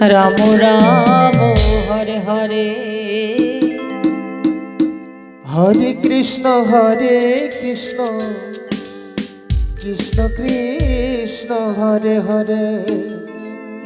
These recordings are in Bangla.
রাম রাম হরে হরে। হরে কৃষ্ণ হরে কৃষ্ণ। কৃষ্ণ কৃষ্ণ হরে হরে।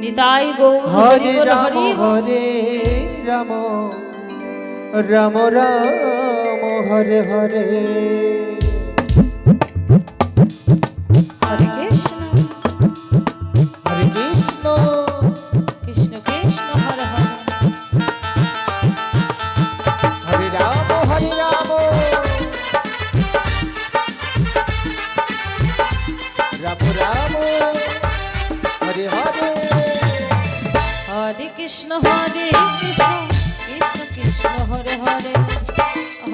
নিতাই গৌ হরে হরি রাম হরি রাম। রাম রাম হরে হরে।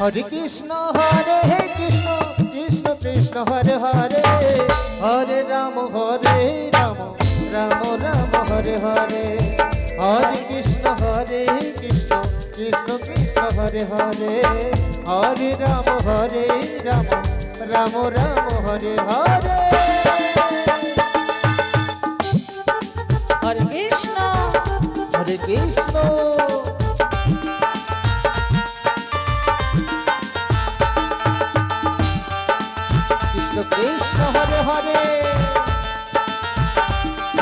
হরে কৃষ্ণ হরে কৃষ্ণ কৃষ্ণ কৃষ্ণ হরে হরে হরে রাম হরে রাম রাম রাম হরে হরে হরে কৃষ্ণ হরে কৃষ্ণ কৃষ্ণ কৃষ্ণ হরে হরে হরে রাম হরে রাম রাম রাম হরে হরে। হরে কৃষ্ণ। হরে কৃষ্ণ।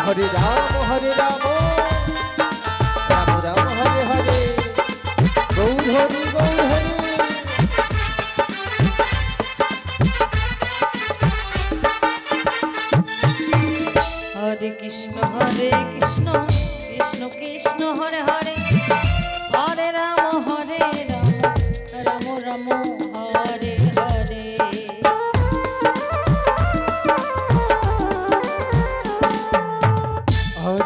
হরে রাম হরে রাম।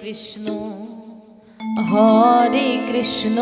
কৃষ্ণ হরে কৃষ্ণ।